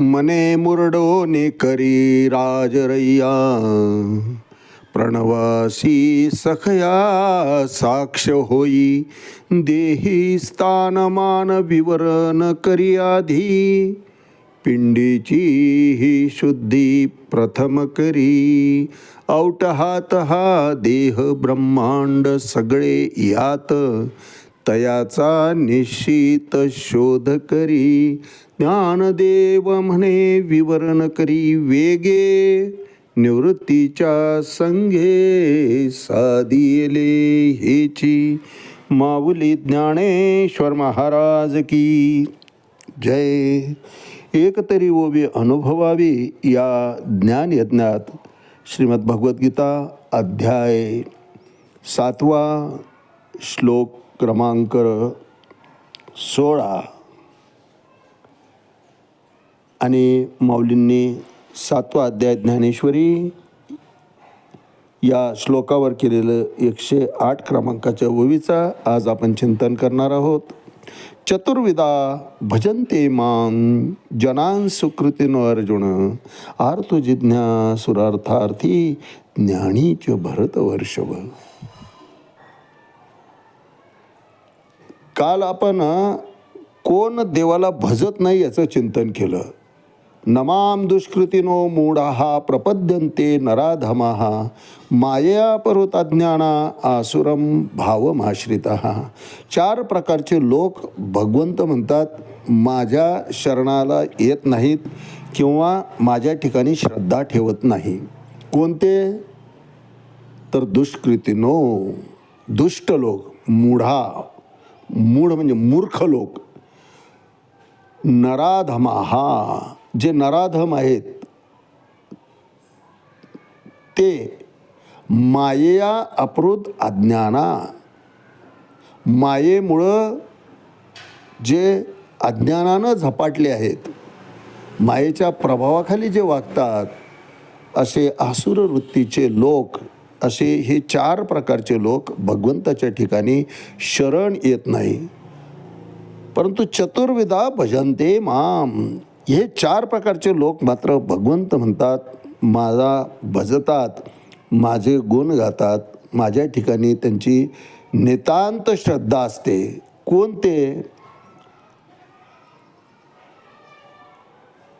मने मुरडो ने करी राजरैया। प्रणवासी सखया साक्ष होई। देही स्थानमान विवरण करी आधी पिंडीची ही शुद्धी प्रथम करी। औट हात हा देह ब्रह्मांड सगळे यात। तयाचा निश्चित शोध करी. ज्ञानदेव म्हणे विवरण करी वेगे. निवृत्तीच्या संघे साधिले हेची. माऊली ज्ञानेश्वर महाराज की जय. एक तरी ओवी अनुभवावी या ज्ञानयज्ञात श्रीमद भगवद्गीता अध्याय सातवा श्लोक क्रमांक सोळा. आणि माऊलींनी सातवा अध्याय ज्ञानेश्वरी या श्लोकावर केलेलं एकशे आठ क्रमांकाच्या ओवीचा आज आपण चिंतन करणार आहोत. चतुर्विदा भजन्ते मां जनान सुकृतीनो अर्जुन आर्तो जिज्ञा सुरार्थार्थी ज्ञानीच भरत काल आपण कोण देवाला भजत नाही याचं चिंतन केलं. नमाम दुष्कृतीनो मूढाहा प्रपद्यन्ते नराधमाहा मायया पर्वताज्ञाना आसुरम भावमाश्रित. चार प्रकारचे लोक भगवंत म्हणतात माझ्या शरणाला येत नाहीत किंवा माझ्या ठिकाणी श्रद्धा ठेवत नाही. कोणते? तर दुष्कृतीनो दुष्ट लोक मूढा. मूढ म्हणजे मूर्ख लोक. नराधमाहा जे नराधम आहेत ते मायेया अप्रोत अज्ञाना. मायेमुळं जे अज्ञानानं झपाटले आहेत मायेच्या प्रभावाखाली जे वागतात असे आसुर वृत्तीचे लोक असे हे चार प्रकारचे लोक भगवंताच्या ठिकाणी शरण येत नाही. परंतु चतुर्विधा भजनते माम. हे चार प्रकारचे लोक मात्र भगवंत म्हणतात माझा भजतात माझे गुण गातात माझ्या ठिकाणी त्यांची नितांत श्रद्धा असते. कोणते?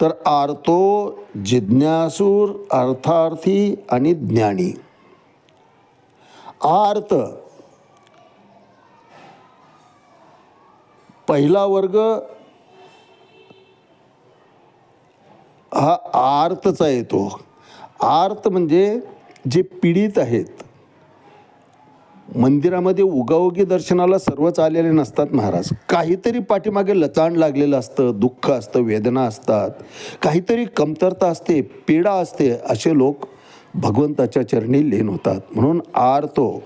तर आर्तो जिज्ञासूर अर्थार्थी आणि ज्ञानी. आर्त पहिला वर्ग हा आर्तचा येतो. आर्त म्हणजे जे पीडित आहेत. मंदिरामध्ये उगाउगी दर्शनाला सर्वच आलेले नसतात महाराज. काहीतरी पाठीमागे लचाण लागलेलं असतं दुःख असतं वेदना असतात. काहीतरी कमतरता असते पीडा असते असे लोक भगवंताच्या चरणी लीन होतात. म्हणून आरतो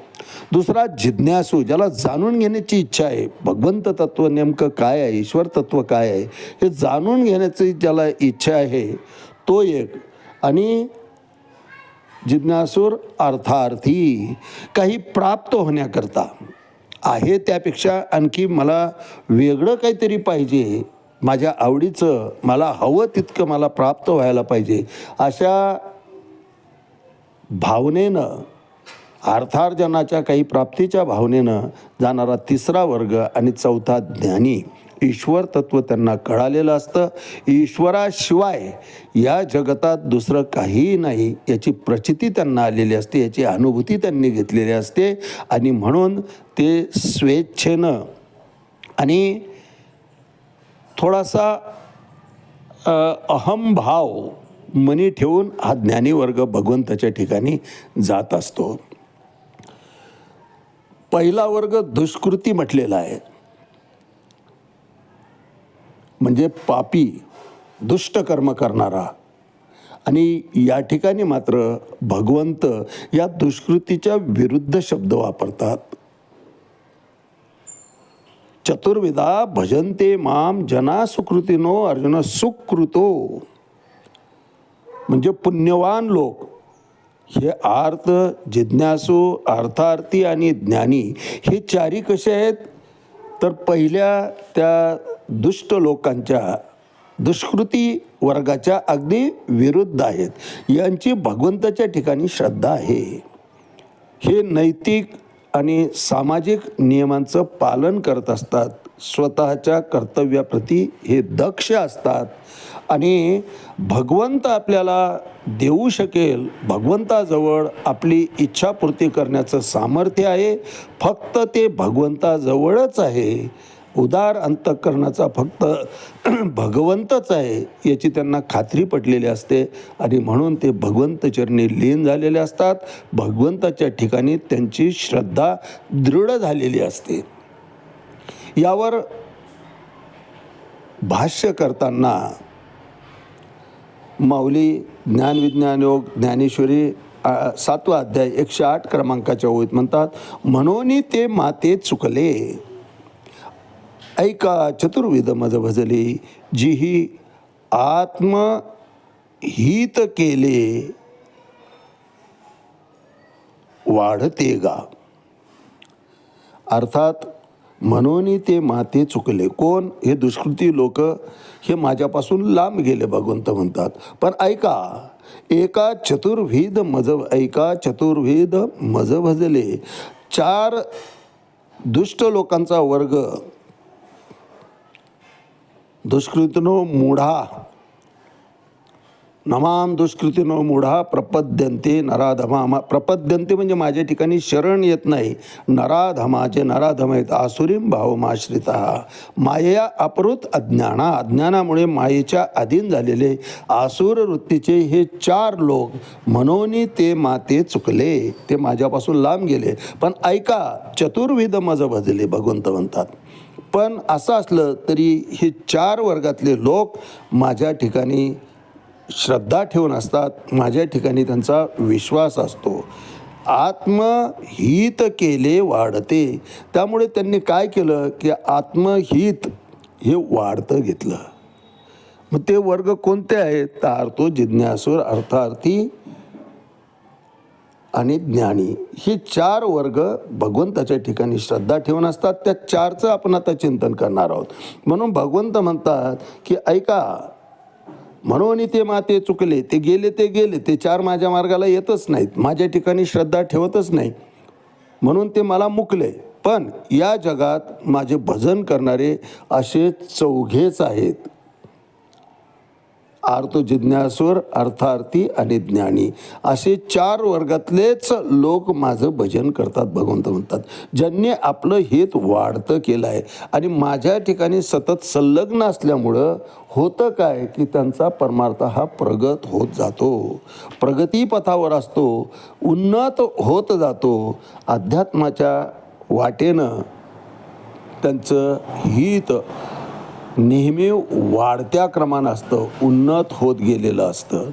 दुसरा जिज्ञासू ज्याला जाणून घेण्याची इच्छा आहे. भगवंत तत्व नेमकं काय आहे? ईश्वर तत्व काय आहे? हे जाणून घेण्याची ज्याला इच्छा आहे तो एक. आणि जिज्ञासूर अर्थार्थी काही प्राप्त होण्याकरता. आहे त्यापेक्षा आणखी मला वेगळं काहीतरी पाहिजे. माझ्या आवडीचं मला हवं तितकं मला प्राप्त व्हायला पाहिजे. अशा भावनेनं अर्थार्जनाच्या काही प्राप्तीच्या भावनेनं जाणारा तिसरा वर्ग आणि चौथा ज्ञानी ईश्वर तत्व त्यांना कळालेलं असतं. ईश्वराशिवाय या जगतात दुसरं काहीही नाही. याची प्रचिती त्यांना आलेली असते याची अनुभूती त्यांनी घेतलेली असते आणि म्हणून ते स्वेच्छेनं आणि थोडासा अहमभाव मनी ठेवून हा ज्ञानी वर्ग भगवंताच्या ठिकाणी जात असतो. पहिला वर्ग दुष्कृती म्हटलेला आहे. म्हणजे पापी दुष्ट कर्म करणारा. आणि या ठिकाणी मात्र भगवंत या दुष्कृतीच्या विरुद्ध शब्द वापरतात. चतुर्विधा भजन्ते माम जना सुकृतीनो अर्जुन सुकृतो. म्हणजे पुण्यवान लोक. हे आर्थ जिज्ञासू अर्थार्थी आणि ज्ञानी हे चारी कसे आहेत? तर पहिल्या त्या दुष्ट लोकांच्या दुष्कृती वर्गाच्या अगदी विरुद्ध आहेत. यांची भगवंताच्या ठिकाणी श्रद्धा आहे. हे नैतिक आणि सामाजिक नियमांचं पालन करत असतात. स्वतःच्या कर्तव्याप्रती हे दक्ष असतात. आणि भगवंत आपल्याला देऊ शकेल भगवंताजवळ आपली इच्छापूर्ती करण्याचं सामर्थ्य आहे फक्त ते भगवंताजवळच आहे. उदार अंतःकरणाचा फक्त भगवंतच आहे याची त्यांना खात्री पटलेली असते. आणि म्हणून ते भगवंतचरणी लीन झालेले असतात. भगवंताच्या ठिकाणी त्यांची श्रद्धा दृढ झालेली असते. यावर भाष्य करताना माऊली ज्ञानविज्ञान योग ज्ञानेश्वरी सातवा अध्याय एकशे आठ क्रमांकाच्या ओळीत म्हणतात म्हणून ते माते चुकले. ऐका चतुर्विध मज भजले जी ही आत्महित केले. वाढते गा. अर्थात म्हणून ते माते चुकले. कोण? हे दुष्कृती लोक हे माझ्यापासून लांब गेले भगवंत म्हणतात. पण ऐका एका चतुर्विध मज ऐका चतुर्विध मज भजले चार दुष्ट लोकांचा वर्ग. दुष्कृतीनो मुढा नमाम दुष्कृतीनो मुढा प्रपद्यंते नराधमा प्रपद्यंते म्हणजे माझ्या ठिकाणी शरण येत नाही. नराधमा जे नराधम आहेत आसुरीम भावमाश्रिता माया अपृत अज्ञाना. अज्ञानामुळे मायेच्या अधीन झालेले आसुर वृत्तीचे हे चार लोक म्हणून ते माते चुकले. ते माझ्यापासून लांब गेले. पण ऐका चतुर्विध मज भजले भगवंत म्हणतात. पण असं असलं तरी हे चार वर्गातले लोक माझ्या ठिकाणी श्रद्धा ठेवून असतात माझ्या ठिकाणी त्यांचा विश्वास असतो. आत्महित केले वाढते. त्यामुळे त्यांनी काय केलं की आत्महित हे वाढतं घेतलं. मग ते वर्ग कोणते आहेत? तर अर्थो जिज्ञासूर अर्थार्थी आणि ज्ञानी. हे चार वर्ग भगवंताच्या ठिकाणी श्रद्धा ठेवून असतात. त्या चारचं आपण आता चिंतन करणार आहोत. म्हणून भगवंत म्हणतात की ऐका म्हणून ते माते चुकले ते गेले ते गेले ते चार माझ्या मार्गाला येतच नाहीत माझ्या ठिकाणी श्रद्धा ठेवतच नाही. म्हणून ते मला मुकले. पण या जगात माझे भजन करणारे असे चौघेच आहेत. आर्तो जिज्ञासूर अर्थार्थी आणि ज्ञानी. असे चार वर्गातलेच लोक माझं भजन करतात भगवंत म्हणतात. ज्यांनी आपलं हित वाढतं केलं आहे आणि माझ्या ठिकाणी सतत संलग्न असल्यामुळं होतं काय की त्यांचा परमार्थ हा प्रगत होत जातो. प्रगतीपथावर असतो उन्नत होत जातो. अध्यात्माच्या वाटेनं त्यांचं हित नेहमी वाढत्या क्रमानं असतं उन्नत होत गेलेलं असतं.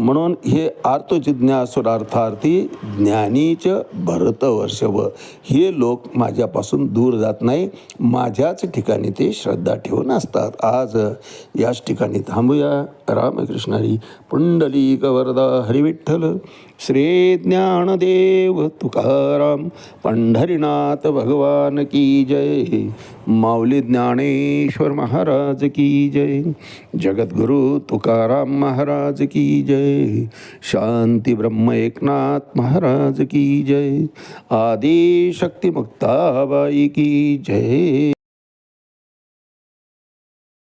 म्हणून हे आर्तजिज्ञासुरार्थार्थी ज्ञानीच भरतवर्षभ हे लोक माझ्यापासून दूर जात नाही. माझ्याच ठिकाणी ते श्रद्धा ठेवून असतात. आज याच ठिकाणी थांबूया. रामकृष्णारी पुंडलिक वरदा हरिविठ्ठल. श्री ज्ञानदेव तुकाराम पंढरीनाथ भगवान की जय. माऊली ज्ञानेश्वर महाराज की जय. जगद्गुरु तुकाराम महाराज की जय. शांती ब्रह्म एकनाथ महाराज की जय। आदि शक्ती मुक्ताबाई की जय।